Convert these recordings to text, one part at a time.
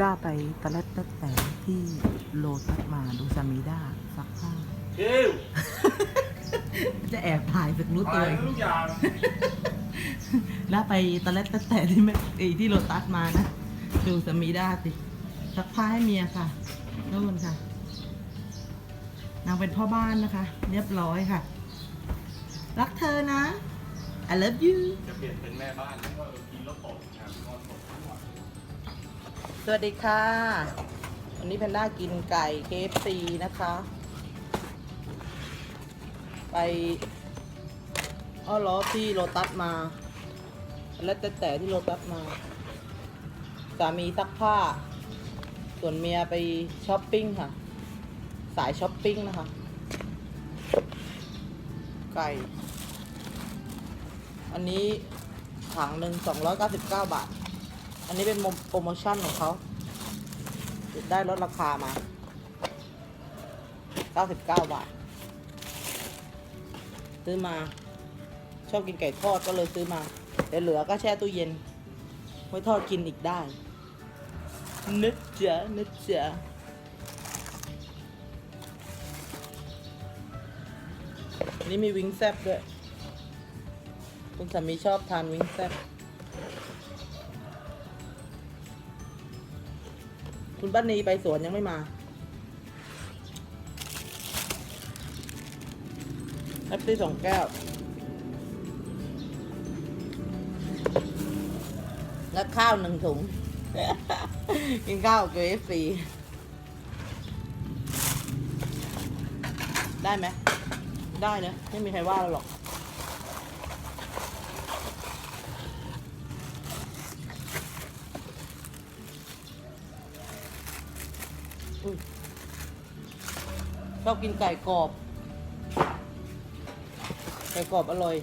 ด้าไปตะเล็ดตะแต่ที่โลตัสมาดูซามีด้าซักผ้าคิวจะแอบถ่ายสึกรู้ตัวถ่ายทุกอย่างด้าไปตะเล็ดตะแต่ที่แม่ไอ้ที่โลตัสมานะ ดูซามีด้าสิซักผ้าให้เมียค่ะนู่นค่ะ นางเป็นพ่อบ้านนะคะ เรียบร้อยค่ะ รักเธอนะ I love you จะเปลี่ยนเป็นแม่บ้านแล้วก็กินแล้วตก สวัสดีค่ะ วันนี้แพนด้ากินไก่เคฟซีนะคะ ไปอ้อล้อที่โลตัสมา แล้วแต่แต่ที่โลตัสมา สามีซักผ้า ส่วนเมียไปช้อปปิ้งค่ะ สายช้อปปิ้งนะคะ ไก่ อันนี้ถังหนึ่ง299บาท อันนี้เป็นโปรโมชั่นของเขาได้ลดราคามา 99 บาท ซื้อมา ชอบกินไก่ทอดก็เลยซื้อมาแต่เหลือก็แช่ตู้เย็น ไว้ทอดกินอีกได้นึกเจ๋อนึกเจ๋ออันนี้มีวิงแซบด้วย คุณสามีชอบทานวิงแซบ คุณป้านีไปสวนยังไม่มาแอปซี่สองแก้วแล้วข้าวหนึ่งถุง กินข้าวเกฟฟรีได้ไหม ได้นะไม่มีใครว่าเราหรอก อุ๊ย ชอบกินไก่กรอบ ไก่กรอบอร่อย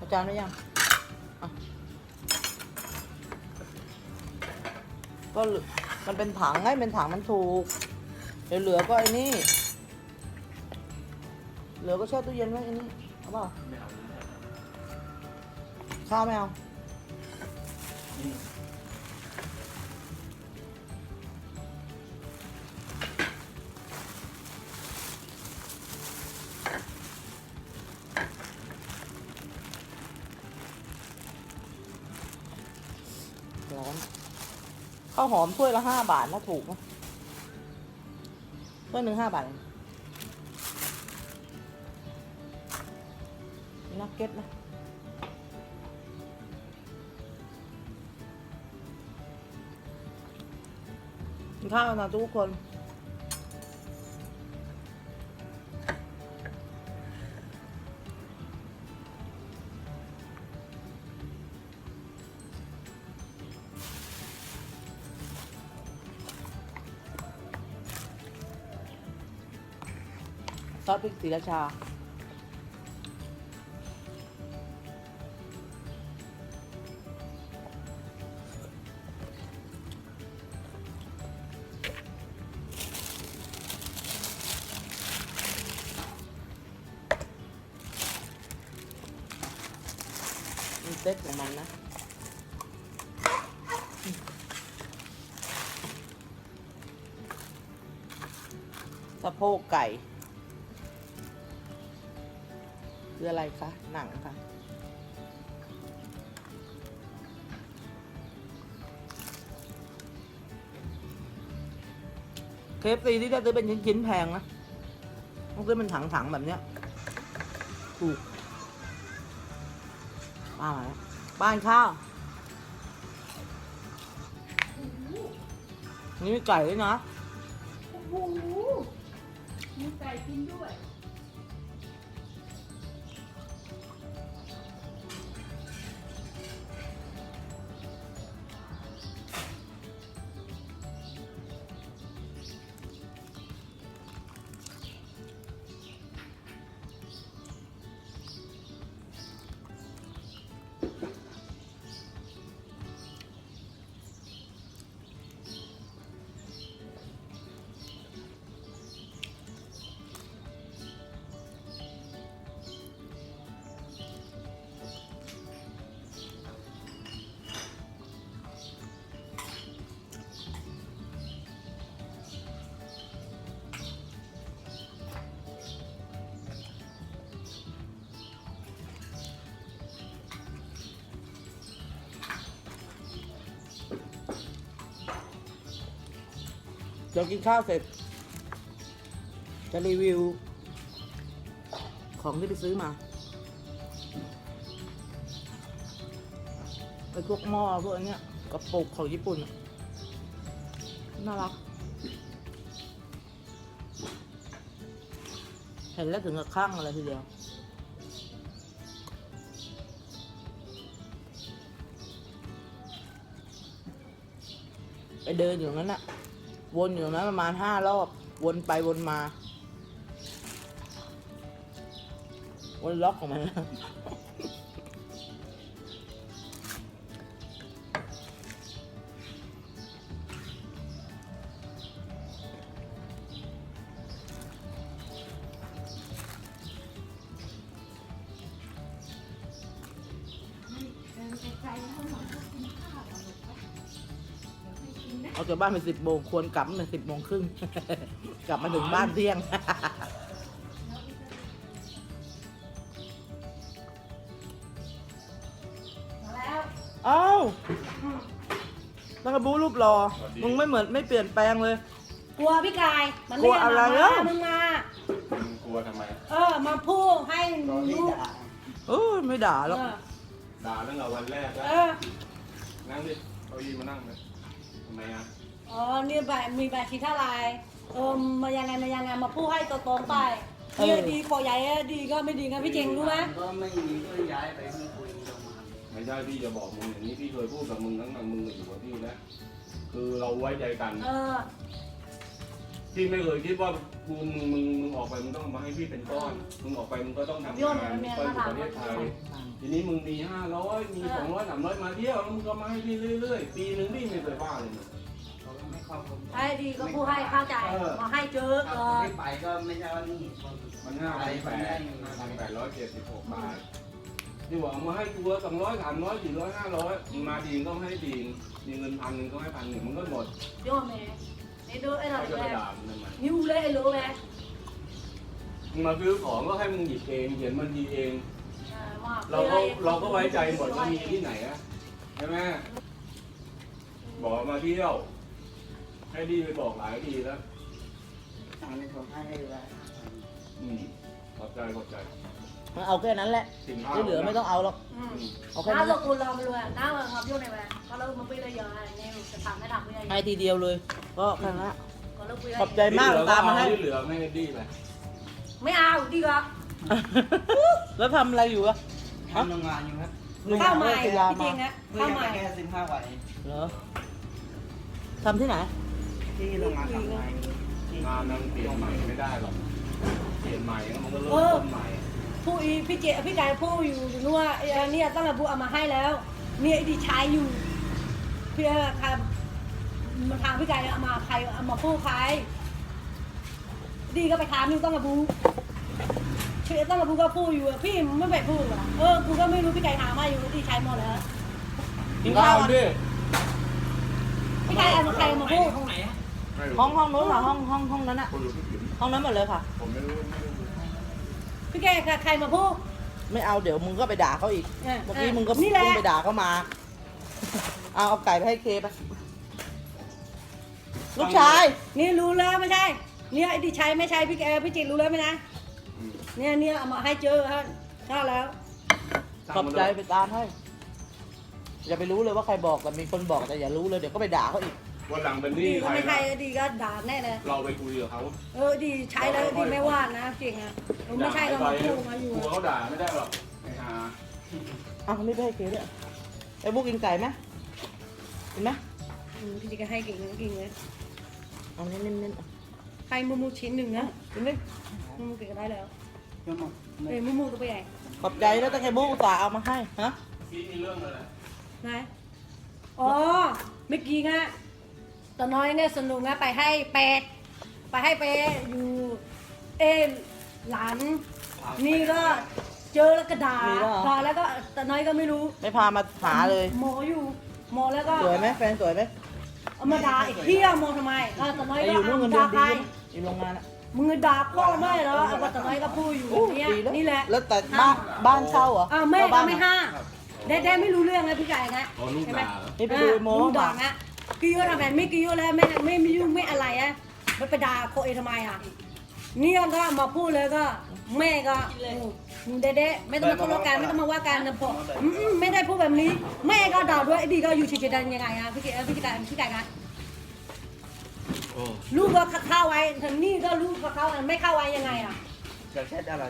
อาจารย์ได้ยังก็เหลือมันเป็นถังไงเป็นถังมันถูก เดี๋ยวเหลือก็ไอ้นี่ เหลือก็แช่ตู้เย็นไว้อ้นี่เอาเปล่าไม่เอาข้าวไม่เอาร้อนข้าวหอมถ้วยละห้าบาทนะถูกไหมถ้วยหนึ่งห้าบาทเอง นักเก็ตนะกินข้าวนะทุกคนซอสพริกศรีราชา เซ็ตของมันนะสะโพกไก่ คืออะไรคะ หนังค่ะเคฟซีที่จะซื้อเป็นชิ้นๆแพงนะต้องซื้อเป็นถังๆแบบเนี้ยถูก ป้ามาแล้วบ้านข้าว นี่มีไก่ด้วยนะ โอ้โหมีไก่กินด้วย เดี๋ยวกินข้าวเสร็จ จะรีวิว ของที่ไปซื้อมาไปพวกหม้อพวกอันเนี้ยกระปุกของญี่ปุ่นอะน่ารัก เห็นแล้วถึงกับข้างอะไรทีเดียวไปเดินอยู่งนั้นอะ วนอยู่นั้นประมาณห้ารอบ วนไปวนมา วนล็อกของมัน บ้านไปสิบโมงควรกลับตั้งแต่สิบโมงครึ่งกลับมาถึงบ้านเที่ยงมาแล้วเอ้าตั้งกระบูรูปรอ มึงไม่เหมือนไม่เปลี่ยนแปลงเลย กลัวพี่กาย มันกลัวอะไรมาแล้วมึงมา มึงกลัวทำไม เออ มาพูดให้รู้เออไม่ด่าหรอกเออด่าตั้งแต่วันแรกแล้ว เออ นั่งดิเก้าอี้มานั่งเลยทำไมอะ อ๋อนี่ใบมีใบคิดเท่าไหรเออมายังไงมายังไงมาพูดให้ตรงๆไปดีดีขอใหญ่ดีก็ไม่ดีไงพี่เจงรู้ไหมก็ไม่มีก็ย้ายไปไม่คุยประมาณไม่ใช่พี่จะบอกมึงอย่างนี้พี่เคยพูดกับมึงทั้งนั้นมึงอยู่กับพี่แล้วคือเราไว้ใจกัน เออพี่ไม่เคยคิดว่ากูมึงมึงมึงออกไปมึงต้องมาให้พี่เป็นก้อน มึงออกไปมึงก็ต้องทำโยนงานมันมึมีงอะไรไปอยู่มาถามประเทศไทยฟังทีนี้มึงมีห้าร้อยมีสองร้อยสามร้อยมาเที่ยวแล้วมึงก็มาให้พี่เรื่อยๆ ปีหนึ่งพี่ไม่เคยว่าเลยนะ เขาก็ไม่เข้าผมให้ดีก็พูดให้เข้าใจมาให้เจอถ้าก่อผมน ไม่ไปก็ไม่ใช่ว่านี่มันห้าพันแปดห้าพันแปดร้อยเจ็ดสิบหกบาทที่บอกเอามาให้ตัวสองร้อยสามร้อยสี่ร้อยห้าร้อยมึงมาดีก็ให้ดีมีเงินพันหนึ่งก็ให้พันหนึ่งมันก็หมดโยนแม่ไอ้ดูไอ้เราเขาจะแม่ไปด่ามึงทำไมนิ้วเลยไอ้รู้ไหมมึงมาซื้อของก็ให้มึงหยิบเองเขียนบัญชีเองเออมเราก็เราก็ไว้ใจหมดว่ามีที่ไหนอะใช่ไหมบอกมาเที่ยว ให้ดีไปบอกหลายทีแล้วตังค์ผมให้ให้แล้วอืมขอบใจขอบใจ มันเอาแค่นั้นแหละสินค้า ที่เหลือไม่ต้องเอาหรอกอืมเอาแค่น้านั้นเราคุณเราไม่รู้อะน้าเราครับโยนในแหวนก็เรามาไปเลยเยอะอะไรเนี่ยจะถามไม่ถามไม่ได้ให้ทีเดียวเลย ก็แค่นั้นอะก็เราไปขอบใจมากตามมาให้ ที่เหลือไม่ให้ดีไปไม่เอาดีกว่า แล้วทำอะไรอยู่อะทำโรงงานอยู่ครับข้าวใหม่เลิกกีฬาจริมางๆนะเพิ่งข้าวยังใหม่ไปแค่สิบห้าวันเหรอทำที่ไหน ที่โรงงานทำไงงานมันเปลี่ยนใหม่ไม่ได้หรอก เปลี่ยนใหม่แล้วมันก็เริ่มต้นใหม่ ผู้อีพี่เจพี่กายพูดอยู่นู่นว่าเออเนี่ยตั้งแต่บูเอามาให้แล้ว เนี่ยไอ้ดีใช้อยู่พี่ทำมันทางพี่กายเอามาใครเอามาพูดใครดีก็ไปถามอยู่ตั้งแต่บูเชื่อตั้งแต่บูก็พูดอยู่อะพี่ไม่ไปพูดเหรอเออกูก็ไม่รู้พี่กายถามมาอยู่ดีใช้หมดแล้วกินข้าวกันดิพี่กายเอามาใครเอามาพูดห้องห้ องนู้นค่ะห้องห้องห้องนั้นอะคนรู้ที่ผิดห้องนั้นหมดเลยค่ะ ผมไม่รู้ไม่รู้พี่กายใครมาพูด ไม่เอาเดี๋ยวมึงก็ไปด่าเขาอีกนี่ยเมื่อกี้มึงก็นี่แหละ มึงไปด่าเขามา เอาเอาไก่ไปให้เคไปลูกชายนี่รู้แล้วไม่ใช่ เนี่ยไอ้ดีใช้ไม่ใช่พี่แกพี่จิตรู้แล้วไหมนะ อืมเนี่ยเนี่ยเอามาให้เจอฮะข้าแล้ว ขอบใจไปตามให้อย่าไปรู้เลยว่าใครบอกแต่มีคนบอกแต่อย่ารู้เลยเดี๋ยวก็ไปด่าเขาอีก วันหลังเป็นหดีนี่ก็ใครไม่ใช่นะดีก็ด่าแน่เลยเราไปคุยกับเขาเออดีใช้แล้วดีไม่ว่านะเก่งอะเออไม่ใช่เรามาพูดมาอยู่กลัวเขาด่าไม่ได้หรอกไอ้ห่าเอานี่ไปให้เคด้วยไอ้บุกกินไก่ไหมกินไหมอืมพี่จิตก็ให้เก่งนะเก่งเลยเอาเน้นเน้นเน้นให้มูมูชิ้นหนึ่งนะกินดิมูมูเก่งก็ได้แล้วก็หมดเอ้ยมูมูตัวไปใหญ่ขอบใจแล้วแต่ไอ้บุกอุตส่าห์เอามาให้ฮะพี่มีเรื่องอะไรนะอ๋อเมื่อกี้ไง ตอนน้อยเนี่ยสนุกนะไปให้เป็ดไปให้เป็ดอยู่เอ็นหลานนี่ก็เจอแล้วก็ด่าด่าแล้วก็แต่น้อยก็ไม่รู้ไม่พามาหาเลย หมออยู่หมอแล้วก็สวยไหมแฟนสวยไหมเอามาด่าไอ้เที่ยมองทำไมเออแต่น้อยไอ้ก็อยู่นู่นเงินเดืด่าอนใคดีรอยู่โรงงานอะมึงด่าพ่อไม่เหรอเอาแต่น้อยก็พูดอยู่โอ้แบบเนี้ยดีแล้วนี่แหละ แล้วแต่บ้านบ้านเช่าเหรออ้าวแม่เช่ก็บ้านไม่เหรอห้าแดดแดดไม่รู้เรื่องไงพี่ไก่นะอ๋อลูกใช่ไหมด่าเหรอ นี่ไปดูไอ้โมลูกมาด่านะ กิโยทำแบบไม่กิโยแล้วแม่ไม่ไม่ยุ่งไม่อะไรอะไปด่าโคเอทำไมอะเนี่ยก็มาพูดเลยก็ แม่ก็เด็ดๆไม่ต้องมาทะเลาะกันไม่ต้องมาว่ากันนะพ่ออืมไม่ได้พูดแบบนี้ แม่ก็ด่าด้วยไอ้ดีก็อยู่เฉยๆได้ยังไงอะพี่เกดพี่เกดพี่ไก่กันโอ้ลูกก็เข้าไว้ทางนี่ก็ลูกก็เข้าไว้ไม่เข้าไว้ยังไงอะอยากเช็ดอะไร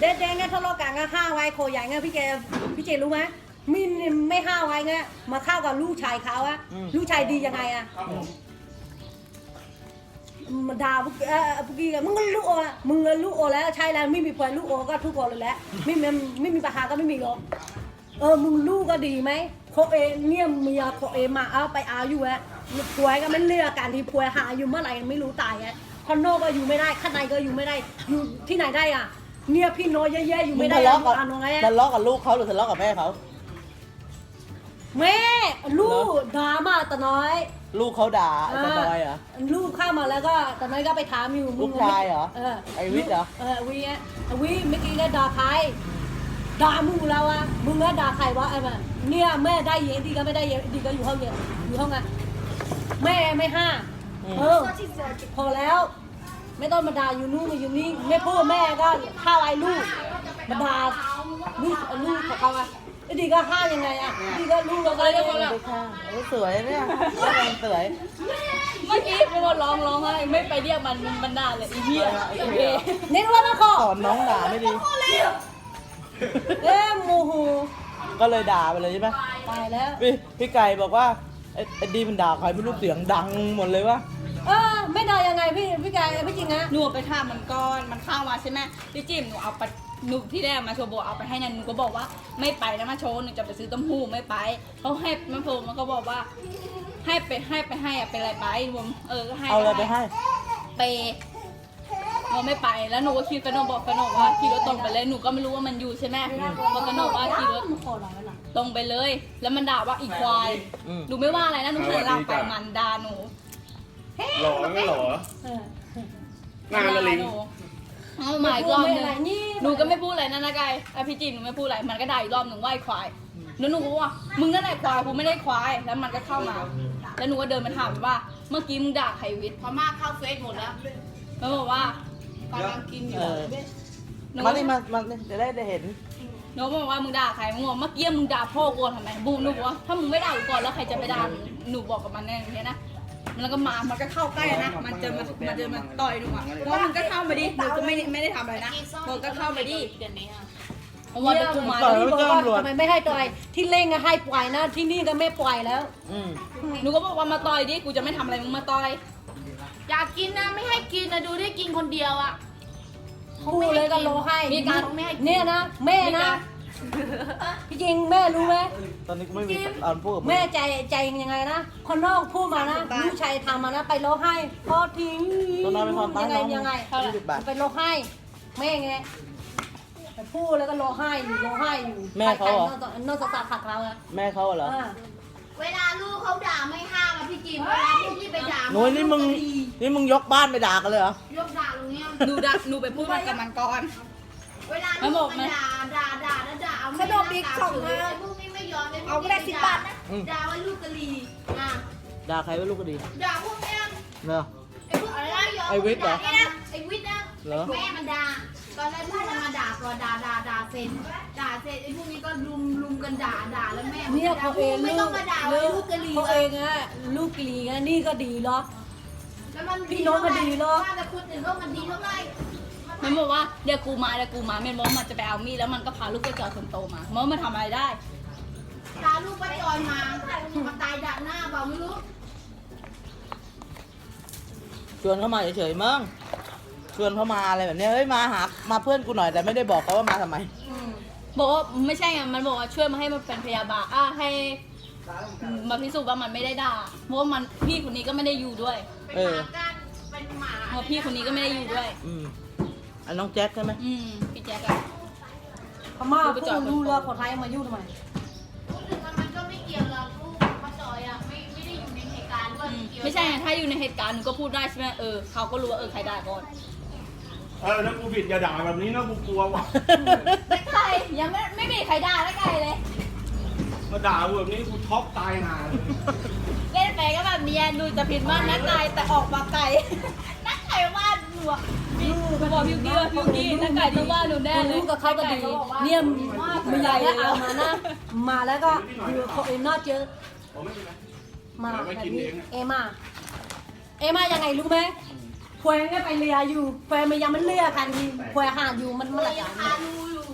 เด็ดๆเนี่ยทะเลาะกันก็ห้าไว้โคใหญ่เงี้ยพี่เจพี่เจรู้ไหม มินไม่ห้าไว้เงี้ยมาเข้ากับลูกชายเขาอะลูกชายดียังไงอะมาด่าพวกเออพวกกี้กันมึงก็ลูกโออะมึงก็ลูกโอแล้วใช่แล้วไม่มีผัวลูกโอก็ทุกคนเลยแหละไม่มีไม่มีปัญหาก็ไม่มีหรอกเออมึงลูกก็ดีไหมโคเอเนี่ยเมียโคเอมาเอาไปเอาอยู่อะผัวก็ไม่เลือกการที่ผัวหาอยู่เมื่อไหร่ไม่รู้ตายอะคอนโดก็อยู่ไม่ได้ข้างในก็อยู่ไม่ได้อยู่ที่ไหนได้อะเนี่ยพี่น้อยแย่ๆอยู่มึไม่งได้ทะเลาะกับอ่านว่าไงอะ ทะเลาะกับลูกเขาหรือทะเลาะกับแม่เขา แม่ลูกด่ามาตะน้อย ลูกเขาด่าไอ้ตาน้อยเหรอ ลูกเข้ามาแล้วก็ตะน้อยก็ไปถามอยู่มึงลูกชายเหรอเออไอ้วิทย์เหรอเออวิทย์อะไอ้วิทย์เมื่อกี้เนี่ยด่าใครด่ามึงแล้วอะมึงก็ด่าใครวะไอ้แบบเนี่ยแม่ได้เยอะดีก็ไม่ได้เยอะดีก็อยู่ห้องเยอะอยู่ห้องอะแม่ไม่ห้าอืมเออพอแล้ว ไม่ต้องมาด่าอยู่นู่นมาอยู่นี่ไม่พูดแม่ก็ฆ่าไอ้ลูกมาด่าลูกลูกของเขาอะไอ้ ดีก็ฆ่ายังไงอะดีก็ลูกเราก็เลยไม่ได้ค่ะโอ้สวยเนี่ยแฟนสวย เมื่อกี้เป็นคนร้องร้องไห้ไม่ไปเรียกมันมันมันด่าเลยไอ้เหี้ยไอ้เหี้ยเน้นว่ามาขอสอนน้องด่าไม่ดีเอ๊ะโมโหก็เลยด่าไปเลยใช่ไหมตายแล้ว พี่พี่ไก่บอกว่าไอ้ไอ้ดีมันด่าใครไม่รู้เสียงดังหมดเลยวะเออไม่ได้ยังไงพี่พี่กายพี่จริงนะหนูเอาไปทำมันก่อนมันเข้ามาใช่ไหมพี่จิมหนูเอาไป หนูที่แรกมาโชว์โบเอาไปให้นันหนูก็บอกว่าไม่ไปนะมาโชว์หนูจะไปซื้อเต้มหู้ไม่ไปเขาให้มันโผล่มันก็บอกว่า ให้ไปให้ไปให้อะเป็นอะไรไปผมเออก็ให้เอาอะไรไปให้ไปเราไม่ไปแล้วหนูก็คิดกระโนบอกกระโนว่าขี่รถตรงไปเลยหนูก็ไม่รู้ว่ามันอยู่ใช่ไหมพอกระโนว่าขี่รถขอหน่อยหน่อยตรงไปเลย แล้วมันด่าว่าอีควายอืมหนูไม่ว่าอะไรนะหนูหันหลังไปมันด่าหนูหล่อไม่หล่อเออหน้าละลิง เอาใหม่อีกรอบหไม่นึอะไรงนี่หนูก็ไม่พูดอะไรนะนะกายไอพี่จีนหนูไม่พูดอะไร มันก็ด่าอีกรอบหนึ่งว่าไอ้ควาย แล้วหนูก็ว่า มึงนั่นแหละควาย กูไม่ได้ควาย แล้วมันก็เข้ามา แล้วหนูก็เดินมาถามว่า เมื่อกี้มึงด่าใครวิทย์พม่าเข้าเฟซหมดแล้วแล้วบอกว่ากำลังกินอยู่เออ หนูมานี่มามานี่จะได้ได้เห็น หนูบอกว่ามึงด่าใคร มึงบอกเมื่อกี้มึงด่าพ่อกูทำไมบูมหนูบอกว่าถ้ามึงไม่ด่ากูก่อนแล้วใครจะไปด่ามึงหนูบอกกับมันแน่อย่างเงี้ยนะ มันก็มา มันก็เข้าใกล้นะ มันจะมามันจะมาต่อยหนูอะเพราะมันก็เข้ามาดิหนูก็ไม่ได้ไม่ได้ทำอะไรนะมันก็เข้ามาดิเพราะว่าเดี๋ยวกูมาต่อยพี่แล้วบอกก็ว่าตำรวจทำไมไม่ให้ต่อย ที่เล่งอะให้ปล่อยนะ ที่นี่ก็ไม่ปล่อยแล้วอืมหนูก็บอกว่ามาต่อยดิ กูจะไม่ทำอะไรมึงมาต่อย อยากกินนะไม่ให้กินนะดูได้กินคนเดียวอะพูดเลยก็โลให้มีการเนี่ยนะ แม่นะ พี่จริงแม่รู้ไหมตอนนี้กูไม่มีตอนพูดกับมึงแม่ใจใจยังไงนะคนนอกพูดมานะลูกชายทำมานะไปร้องไห้พ่อทิ้งตัวน้อยเป็นคนป้ายังไงน้องยังไงยี่สิบบาทไปร้องไห้แม่ไงไปพูดแล้วก็ร้องไห้อยู่ร้องไห้อยู่แม่เขาเหรอใครๆนอกจากขัดเราอะแม่เขาเหรออ่าเวลาลูกเขาด่าไม่ห้ามอะพี่จิมเวลาพี่ที่ไปด่าโน้ยนี่มึงนี่มึงยกบ้านไปด่ากันเลยเหรอ ยกด่าตรงเนี้ยหนูด่าหนูไปพูดมันกับมันก่อน เวลามันบลูอกกไหมมันด่าด่าด่าแล้วด่าเอาขนมบิ๊กสองเลนะยพวกนี้ไม่ยอมเลยเอาไปได้สิบบาทนะ อืม ด่าว่าลูกกะลีอะด่าใครว่าลูกก็ดีด่าพวกเนี้ยเนอะ ไอ้พวกอะไรนะยอมไอ้วิทย์เหรอ ด่านี่นะไอ้วิทย์นะเหรอ แม่มันด่าตอนแรกพวกมันมาด่าก่อนด่าด่าด่าเสร็จด่าเสร็จไอ้พวกนี้ก็ลุมลุมกันด่าด่าแล้วแม่มันเนี่ยด่าเขาเองไม่ลูต้องกมาด่าว่าลูกกะลีเขาเองอะลูกกลีอะนี่ก็ดีหรอก แล้วมันพี่น้องก็ดีเนอะว่าแต่คนอื่นก็มันดีเท่าไหร่ มันบอกว่าเดี๋ยวกูมาเดี๋ยวกูมาเมนบอกว่ามันจะไปเอามีดแล้วมันก็พาลูกไปจอยคนโตมามันว่ามันทำอะไรได้ ตาลูกป้าจอยมามาตายด่าหน้าเปล่าไม่รู้ชวนเขามาเฉยๆมั้งชวนเขามาอะไรแบบเนี้ยเฮ้ยมาหามาเพื่อนกูหน่อยแต่ไม่ได้บอกเขาว่ามาทำไมบอกว่าไม่ใช่ไงมันบอกว่าช่วยมาให้มันเป็นพยาบาลอะให้มาพิสูจน์ว่ามันไม่ได้ด่าเพราะว่ามันพี่คนนี้ก็ไม่ได้อยู่ด้วยเออการเป็นหมาเพราะพี่คนนี้ก็ไม่ได้อยู่ด้วย อืม อันน้องแจ็คใช่ไหมอืมพี่แจ๊คอะพม่าพูดรู้เรื่องคนไทยมายุ่งทำไมคนอื่นมันก็ไม่เกี่ยวหรอกลูกป้าจอยอะไม่ไม่ได้อยู่ในเหตุการณ์ด้วยอืมเกี่ยวไม่ใช่ไงถ้าอยู่ในเหตุการณ์หนูก็พูดได้ใช่ไหมเออเขาก็รู้ว่าเออใครด่าก่อนเออถ้ากูผิดอย่าด่าแบบนี้นะกูกลัวว่ะไม่ใครยังไม่ไม่มีใครด่าแล้วไกลเลยมาด่ากูแบบนี้กูช็อกตายห่าเลยเล่นไปก็แบบเนี่ยหนูจะผิดว่านักไก่แต่ออกมาไก่นักไก่ว่า หนูอะพี่บอกพิวกี้ว่าพิวกี้นักไก่ต้องว่าหนูแน่เลยรู้กับเขาก็ดีเนี่ยมีใหญ่แล้วเอามานะ มาแล้วก็อยู่เขาเองนอดเจอผมไม่กินนะมาเราไม่แบบกินนี้เองอะเอมาเอมายังไงรู้ไหมแควงก็ไปเลียอยู่แควงมันยังไม่เลียกันทีแควงหาอยู่มันมันหลายอย่างพาดูอยู่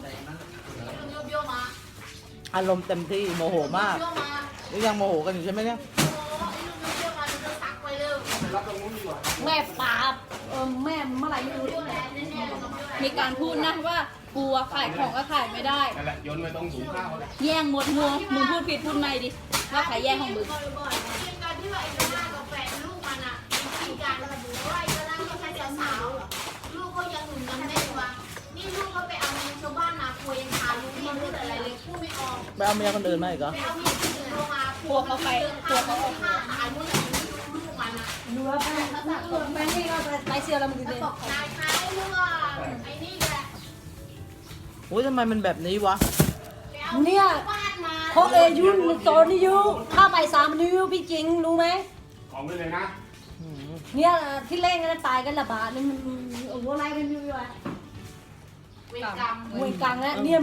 โยโย่มาอารมณ์เต็มที่โมโหมากโยมานี่ยังโมโหกันอยู่ใช่ไหมเนี่ยโอ้ยลูกโยมาจะซักไปเลยรับตรงนู้นดีกว่าแม่ปราบ เออแม่เมื่อไหร่ไม่รู้โยแลนแน่ๆเลยน้องโยแลนมีการพูดนะว่ากูอะขายของก็ขายไม่ได้ นั่นแหละโยนไปตรงถุงข้าวเลยแย่งหมดหัวมึงพูดผิดพูดในดิว่าขายแย่งของมึงบ่อยๆเป็นการที่ว่าไอ้เจ้าหน้ากับแฟนลูกมันอะมีการระบุว่าไอ้เจ้าหน้าก็แค่สาวๆลูกก็ยังหนุ่มยังแน่นวะนี่ลูกก็ไปเอาเงินชาวบ้านนาคุยยังหาลูกไม่รู้อะไรเลยพูดไม่ออกไปเอาเมียคนอื่นมาอีกเหรอไปเอาเงินที่อื่นลงมาพวกเขาไปพวกเขาออกฆ่าตายหมดเลยลู กมันอะรู้ว่าแม่แม่นี่ก็ไปเสียแล้วมึงแล้ดิวบอกนายท้ายเรื่องไอ้นี่แหละอุ้ยทำไมมันแบบนี้วะเนี่ยบ้านมาเพราะเอยุนโซนนี่ยุถ้าไปสามนิ้วพี่จริงรู้ไหมของไปเลยนะอืมเนี่ยที่เล่นกันตายกันละบาทนี่มันโอ้โหอะไรกันอยู่วะ เวรกรรมเวกลางแล้วเนี่ย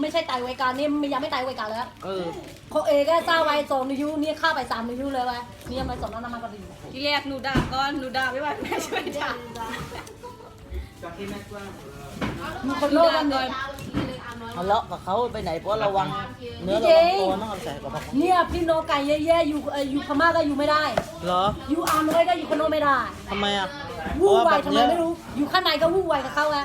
ไม่ใช่ตายเวกลางเนี่ยยังไม่ตายเวกลางแล้วเออเขาเอก็เจ้าไว้สองนิ้วเนี่ยเข้าไปสามนิ้วเลยวะเนี่ยมันสองน้ำมันก็ดีที่แรกหนูด่าก่อนหนูด่าไม่ไหวแม่ช่วยด่ามีคนโลกกันเลยทะเลาะกับเขาไปไหนเพราะระวังเนื้อระวังตัวต้องเอาใส่กระเป๋าเนี่ยพี่โนไก่แย่ๆอยู่เอ่ออยู่พม่าก็อยู่ไม่ได้เหรออยู่อาร์มเลยก็อยู่คอนโดไม่ได้ทำไมอะวู่วายเพทำราะไมว่าแบบไม่เนี้ยรู้อยู่ข้างในก็วู่วายกับเขาอะ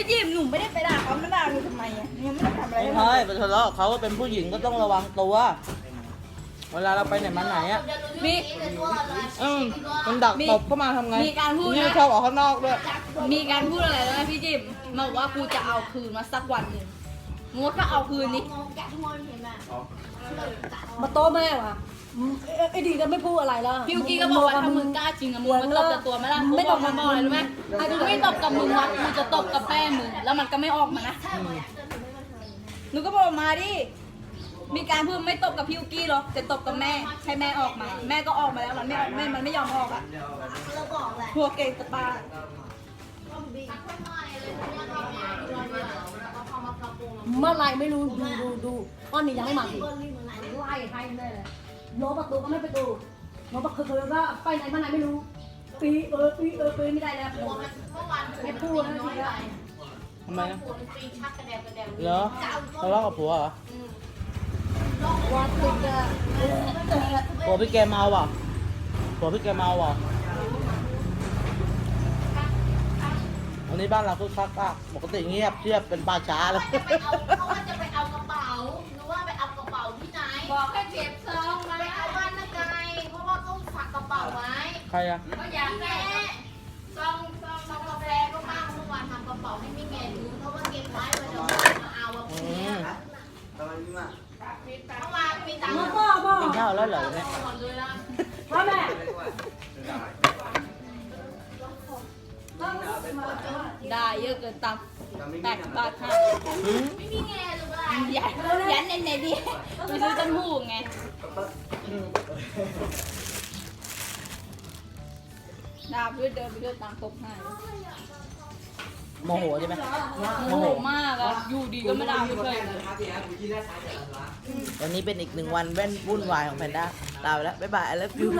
พี่จิมหนูไม่ได้ไปด่าเขาไม่ด่าหนูทำไมอะยังไม่ได้ทำอะไรไม่เลยใช่ไปทะเลาะกับเขาเป็นผู้หญิงก็ต้องระวังตัว เวลาเราไปไหนมาไหนอะมีเออมันดักตบเข้ามาทำไงมีการพูดนะ นี่ชอบออกข้างนอกด้วย มีการพูดอะไรแล้วนะพี่จิมมาบอกว่ากูจะเอาคืนมาสักวันหนึ่งงดก็เอาคืนนี้ มาโต๊ะแม่วะ อืมเอ้ยไอ้ดีก็ไม่พูดอะไรแล้วพี่กี้ก็บอกว่าถ้ามึงกล้าจริงอะมึงมาตบกับตัวไหมล่ะกูบอกมาบอกอะไรรู้ไหมกูไม่ตบกับมึงนะกูจะตบกับแม่มึงแล้วมันก็ไม่ออกมานะหนูก็บอกมาดิมีการพูดไม่ตบกับพี่กี้หรอกจะตบกับแม่ให้แม่ออกมา แม่ก็ออกมาแล้วมันไม่ออกแม่มันไม่ยอมออกอะพวกเก่งตะปาเมื่อไหรไม่รู้ดูดูดูก้อนนี้ยังไม่มาสิไล่ให้แม่เลย โน้ตประตูก็ไม่ประตูโน้ตประตูก็ไปไหนมาไหนไม่รู้ ปีเออปีเออปีไม่ได้แล้วเมื่อวานไม่พูดนะทีละทำไมนะปีชักกระแดกกระแดกเหรอทะเลาะกับผัวเหรอวันติดอะผัวพี่แกเมาเปล่ะผัวพี่แกเมาเปล่ะวันนี้บ้านเราคึกคักอะปกติเงียบเชียบเป็นป่าช้าเลยเอาเขาว่าจะไปเอากระเป๋าหรือว่าไปเอากระเป๋าที่ไหนบอกให้เก็บ ใครอะก็อยากแม่ซองซองซองกาแฟก็บ้างเมื่อวานทำกระเป๋าให้พี่แกดูเพราะว่าเก็บไว้ไว้เดี๋ยวมาเอาอะพอืรุ่งนี้มเมื่อวานมีตังค์มาพ่อพ่อกินข้าวแล้วเหรอเนี่ยก่อนเลยนะพ่อแม่ได้เยอะเกินตังแปดบาทค่ะอืมไม่มีแงหรือเปล่ายันยันในในดิไปซื้อต้นหูไง ดาบด้วยเดินไปด้วยตามตบให้โมโหใช่ไหมโมโหมากอะอยู่ดีก็ไม่ด่าไม่เคยวันนี้เป็นอีกหนึ่งวันแว่นวุ่นวายของแพนด้าลาไปแล้ว บ๊ายบาย I love ดู you